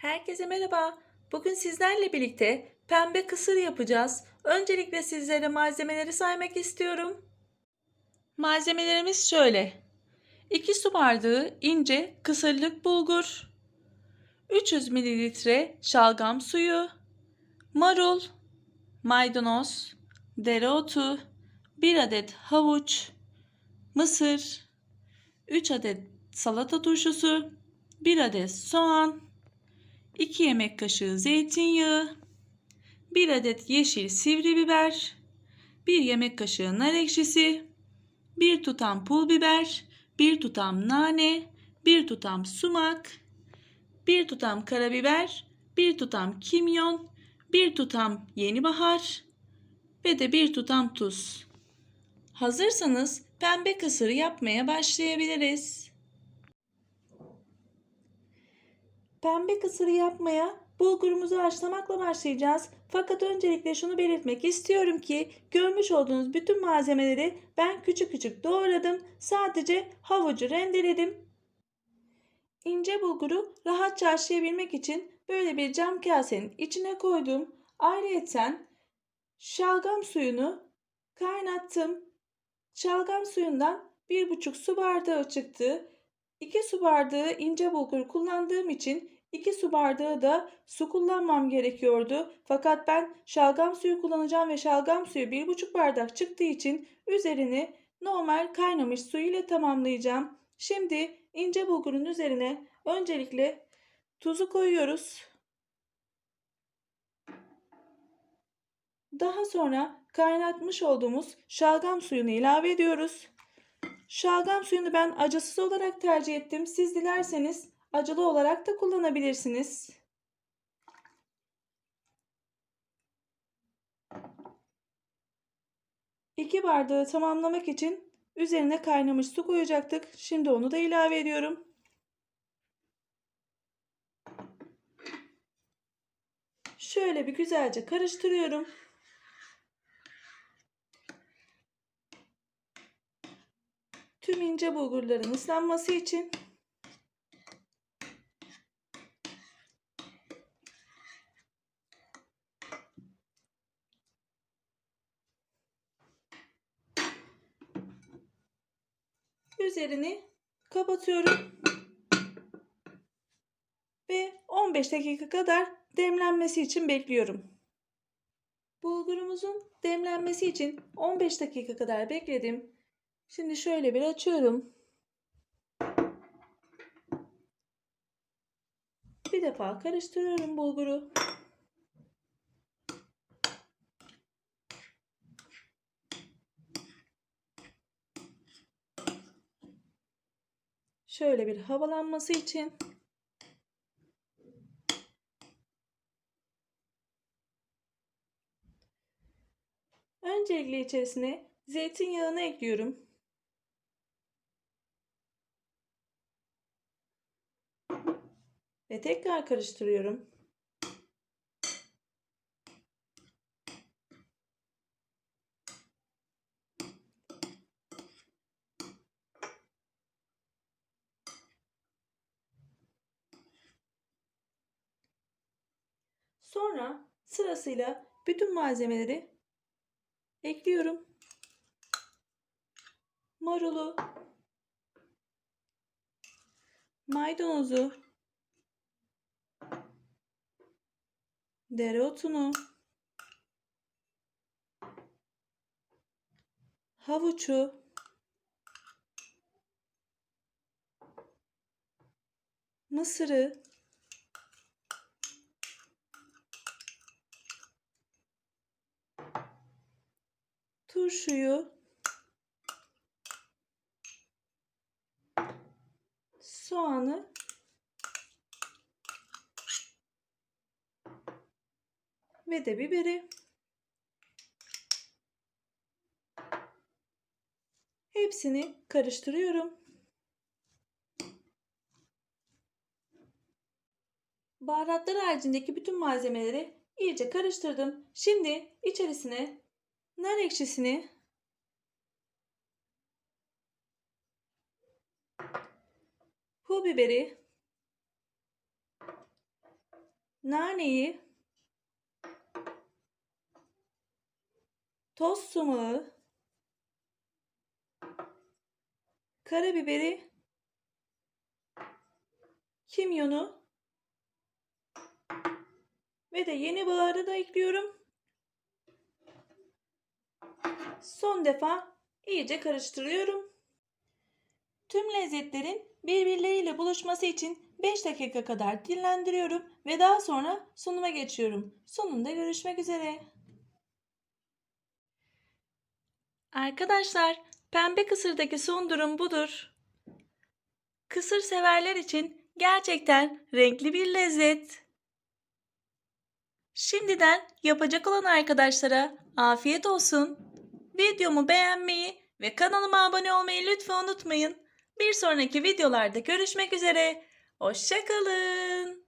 Herkese merhaba. Bugün sizlerle birlikte pembe kısır yapacağız. Öncelikle sizlere malzemeleri saymak istiyorum. Malzemelerimiz şöyle. 2 su bardağı ince kısırlık bulgur, 300 mililitre şalgam suyu, marul, maydanoz, dereotu, 1 adet havuç, mısır, 3 adet salata turşusu, 1 adet soğan, 2 yemek kaşığı zeytinyağı, 1 adet yeşil sivri biber, 1 yemek kaşığı nar ekşisi, 1 tutam pul biber, 1 tutam nane, 1 tutam sumak, 1 tutam karabiber, 1 tutam kimyon, 1 tutam yeni bahar ve de 1 tutam tuz. Hazırsanız pembe kısırı yapmaya başlayabiliriz. Pembe kısırı yapmaya bulgurumuzu haşlamakla başlayacağız. Fakat öncelikle şunu belirtmek istiyorum ki görmüş olduğunuz bütün malzemeleri ben küçük küçük doğradım. Sadece havucu rendeledim. İnce bulguru rahatça haşlayabilmek için böyle bir cam kasenin içine koydum. Ayrıyeten şalgam suyunu kaynattım. Şalgam suyundan 1,5 su bardağı çıktı. 2 su bardağı ince bulgur kullandığım için 2 su bardağı da su kullanmam gerekiyordu. Fakat ben şalgam suyu kullanacağım ve şalgam suyu 1,5 bardak çıktığı için üzerini normal kaynamış su ile tamamlayacağım. Şimdi ince bulgurun üzerine öncelikle tuzu koyuyoruz. Daha sonra kaynatmış olduğumuz şalgam suyunu ilave ediyoruz. Şalgam suyunu ben acısız olarak tercih ettim. Siz dilerseniz acılı olarak da kullanabilirsiniz. İki bardağı tamamlamak için üzerine kaynamış su koyacaktık. Şimdi onu da ilave ediyorum. Şöyle bir güzelce karıştırıyorum. Tüm ince bulgurların ıslanması için üzerini kapatıyorum. Ve 15 dakika kadar demlenmesi için bekliyorum. Bulgurumuzun demlenmesi için 15 dakika kadar bekledim. Şimdi şöyle bir açıyorum. Bir defa karıştırıyorum bulguru. Şöyle bir havalanması için Öncelikle içerisine zeytinyağını ekliyorum. Ve tekrar karıştırıyorum. Sonra sırasıyla bütün malzemeleri ekliyorum. Marulu, maydanozu, dereotunu, havuçu, mısırı, turşuyu, soğanı ve de biberi. Hepsini karıştırıyorum. Baharatlar haricindeki bütün malzemeleri iyice karıştırdım. Şimdi içerisine nar ekşisini pul biberi naneyi, toz sumağı, karabiberi, kimyonu ve de yeni baharatı da ekliyorum. Son defa iyice karıştırıyorum. Tüm lezzetlerin birbirleriyle buluşması için 5 dakika kadar dinlendiriyorum ve daha sonra sunuma geçiyorum. Sonunda görüşmek üzere. Arkadaşlar, pembe kısırdaki son durum budur. Kısır severler için gerçekten renkli bir lezzet. Şimdiden yapacak olan arkadaşlara afiyet olsun. Videomu beğenmeyi ve kanalıma abone olmayı lütfen unutmayın. Bir sonraki videolarda görüşmek üzere. Hoşçakalın.